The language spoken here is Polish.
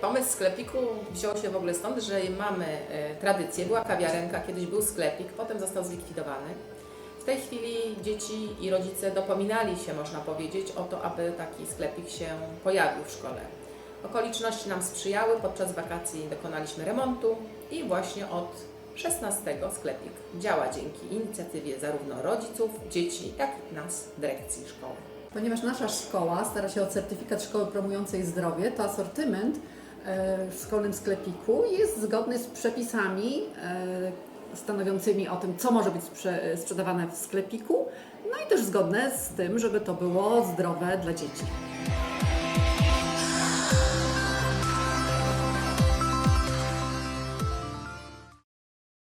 pomysł sklepiku wziął się w ogóle stąd, że mamy e, tradycję, była kawiarenka, kiedyś był sklepik, potem został zlikwidowany. W tej chwili dzieci i rodzice dopominali się, można powiedzieć, o to, aby taki sklepik się pojawił w szkole. Okoliczności nam sprzyjały, podczas wakacji dokonaliśmy remontu i właśnie od 16 sklepik działa dzięki inicjatywie zarówno rodziców, dzieci, jak i nas, dyrekcji szkoły. Ponieważ nasza szkoła stara się o certyfikat szkoły promującej zdrowie, to asortyment e, w szkolnym sklepiku jest zgodny z przepisami e, stanowiącymi o tym, co może być sprze- sprzedawane w sklepiku, no i też zgodne z tym, żeby to było zdrowe dla dzieci.